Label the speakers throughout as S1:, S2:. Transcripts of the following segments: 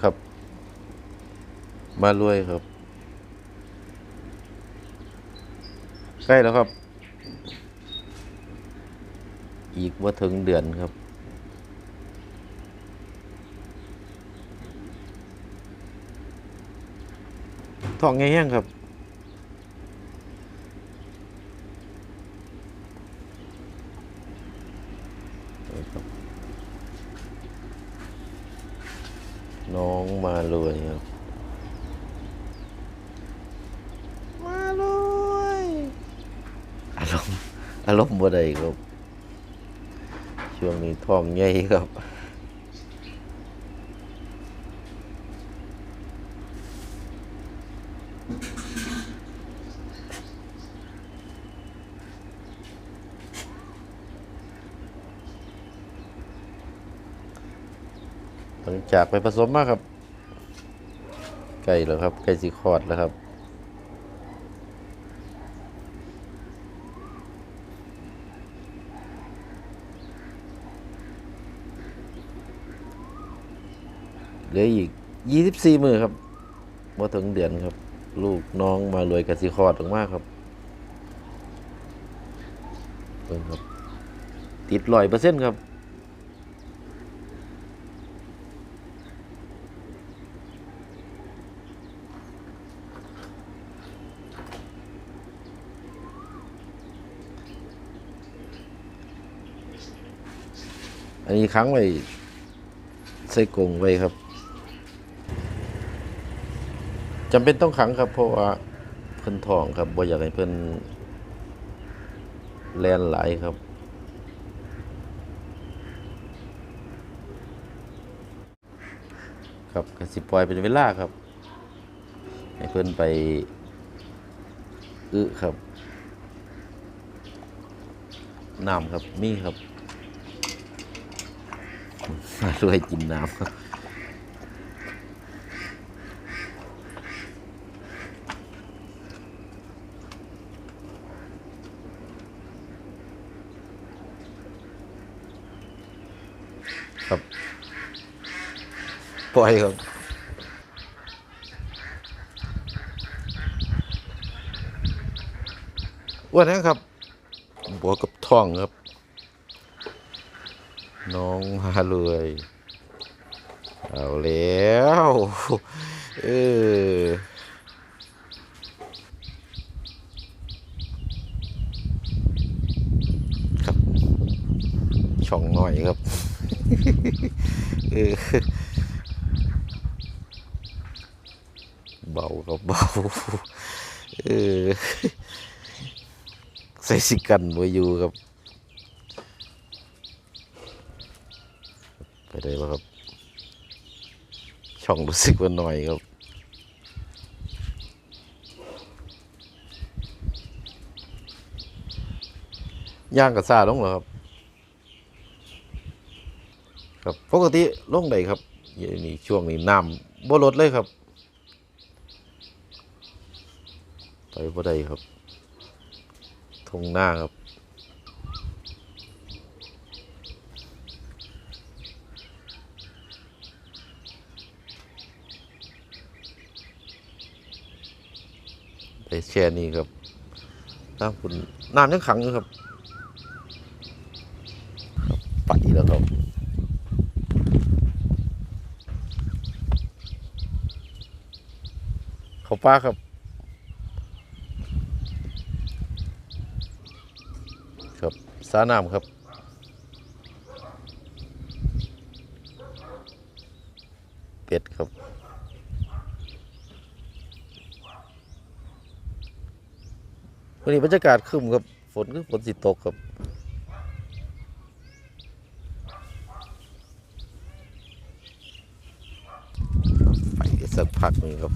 S1: ครับ มารวยครับ ใกล้แล้วครับ อีกว่าถึงเดือนครับ ทองแง่งครับ น้องมาเลยครับ มาเลยอารมณ์อารมณ์บ่ได้ครับ ช่วงนี้ท้องใหญ่ครับหลังจากไปผสมมาครับ ไก่แล้วครับ ไก่สีคอดแล้วครับ เหลืออีกยี่สิบสี่มือครับมาถึงเดือนครับ ลูกน้องมารวยกับสีคอดออกมาครับเพิ่นครับ ติดร้อยเปอร์เซ็นต์ครับอันนี้ค้างไว้ใส่กรงไว้ครับ จำเป็นต้องขังครับ เพราะว่าเพิ่นทองครับบ่อยากให้เพิ่นแลนไหลายครับ ครับกสิปล่อยเป็นเวลาครับ ให้เพิ่นไปอึครับน้ำครับ มีครับมาด้วยกินน้ำครับ ปล่อยครับอ้วนนะครับบวกับท้องครับ น้องมาเลย เอาแล้วเออครับช่องหน่อยครับ เออ เบาครับเบาเออใส่สิกันไว้อยู่ครับ ไปได้ป่ะครับ ช่องรู้สึกว่าหน่อยครับย่างกับซาลงเหรอครับ ครับปกติลงได้ครับย่างนี้ช่วงนี้น้ำบ่ลดเลยครับ ไปบ่ได้ครับทงหน้าครับได้แช่นี้ครับน้ำคุณน้ำยังขังอยู่ครับครับไปแล้วครับเขาป้าครับ ครับสาน้ำครับ เป็ดครับ วันนี้บรรยากาศคึมครับ ฝนคือฝนสิตกครับไปสักพักนึงครับ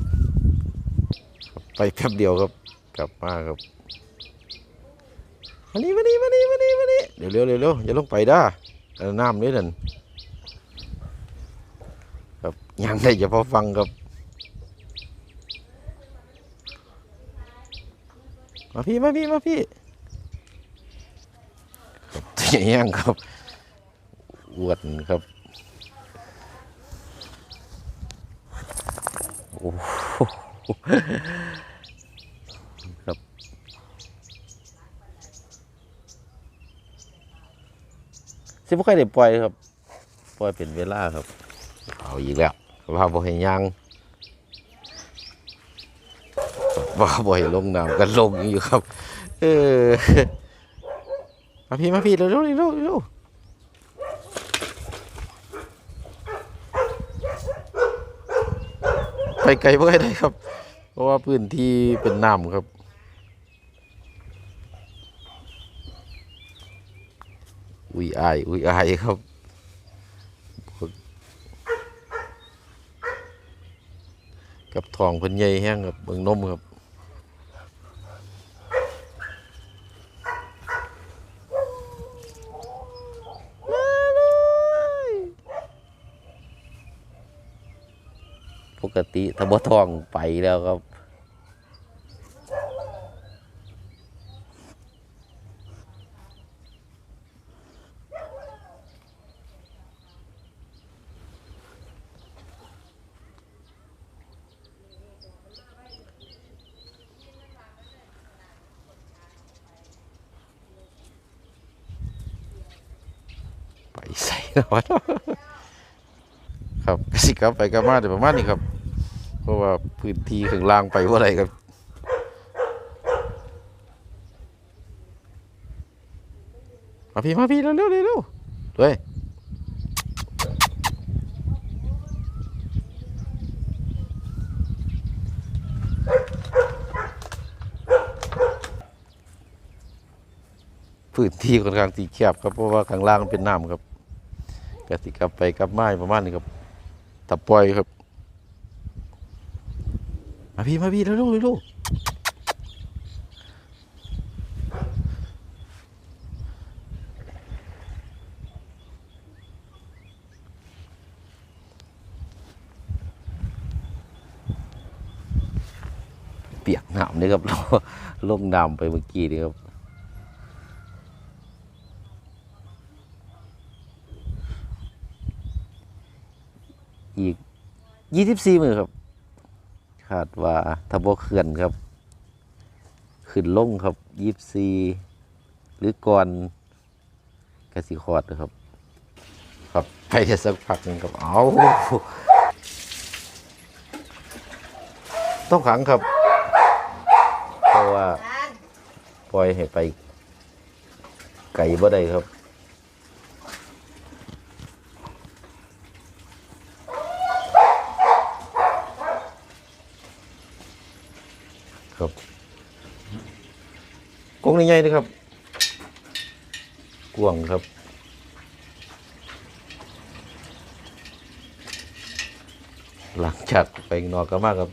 S1: ไปแป๊บเดียวครับ กลับมาครับ มานี่มานี่มานี่มานี่มานี่เดี๋ยวเร็วเร็วเร็วอย่าลงไปด้าน้ำนี่นั่นครับยังได้อย่าพอฟังครับมาพี่มาพี่มาพี่ครับตัวใหญ่ยังครับอวนครับโอ้โหครับ สิบ่ค่อยได้ปล่อยครับ ปล่อยเป็นเวลาครับ เอาอีกแล้วว่าบ่ให้ยังว่าบ่ให้ลงน้ำกันลงอยู่ครับ เออมาพี่มาพี่เร็วเร็วเร็วเร็วไปไกลเพื่อได้ครับ เพราะว่าพื้นที่เป็นน้ำครับ อุ้ยอายอุ้ยอายครับกับทองเพิ่นใหญ่แห้งครับเบิ่งนมครับปกติถ้าบ่ทองไปแล้วครับ ไปใส่แล้ววะ ครับกสิกลับไปกลับมาเดี๋ยวประมาณนี้ครับ เพราะว่าพื้นที่ข้างล่างไปว่าอะไรครับมาพี่มาพี่เร็วเร็วเร็วด้วยพื้นที่ค่อนข้างที่แคบครับเพราะว่าข้างล่างเป็นน้ำครับ กสิกลับไปกลับมาประมาณนี้ครับถ้าปล่อยครับ มาพี่มาพี่เร็วเร็วเร็วเร็วเปียกน้ำนี่ครับลงน้ำไปเมื่อกี้นี่ครับ อีก ยี่สิบสี่มือครับคาดว่าถ้าบ่เขื่อนครับ ขึ้นลงครับยี่สิบสี่หรือก่อนกสิคอดนะครับ ครับไปได้สักพักหนึงครับเอาต้องขังครับ เพราะว่าปล่อยให้ไปไก่บ่ได้ครับกรงใหญ่ๆนะครับ กวางครับ หลังจากไปนอกก็มากครับ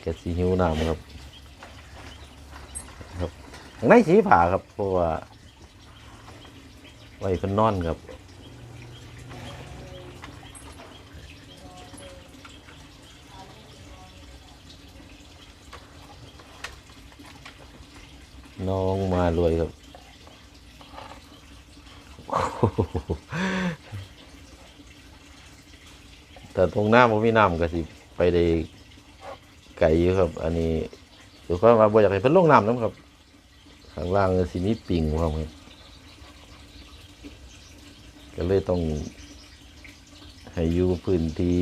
S1: แกสีหิวน้ำครับ ครับข้างในสีผ่าครับเพราะว่าไว้เพิ่นนอนครับน้องมารวยครับ แต่ตรงหน้าผมมีน้ำก็สิไปได้ไก่อยู่ครับ อันนี้ถือว่ามาบ่อยากให้เพิ่นลงน้ำน้ำครับ ข้างล่างสิมีปิงครับก็เลยต้องให้อยู่พื้นที่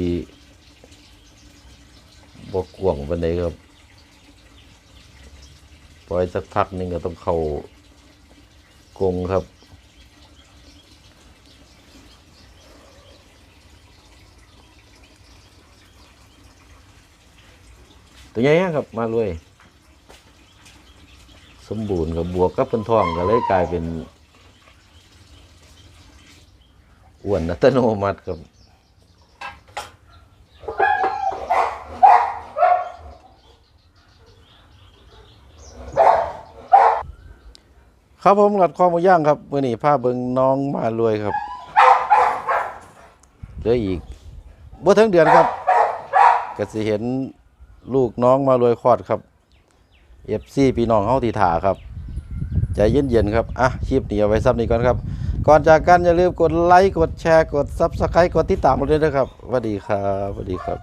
S1: บกกวางบันไดครับปล่อยสักพักหนึ่งก็ต้องเข้ากรงครับ ตัวใหญ่ครับมาเลยสมบูรณ์กับบวกกับเป็นทองก็เลยกลายเป็นอ้วนอัตโนมัติครับครับผมหลัดคอหมูย่างครับมื่อนี้พาเบิงน้องมารวยครับเหลืออีกบ่ถึงเดือนครับก็สิเห็น ลูกน้องมารวยคลอดครับเอฟซีพี่น้องเฮาทีถาครับใจเย็นๆครับอะคลิปนี้เอาไว้ซ้ำนี้ก่อนครับ ก่อนจากกันอย่าลืมกดไลค์กดแชร์กดซับสไครต์กดติดตามเราด้วยนะครับสวัสดีครับสวัสดีครับ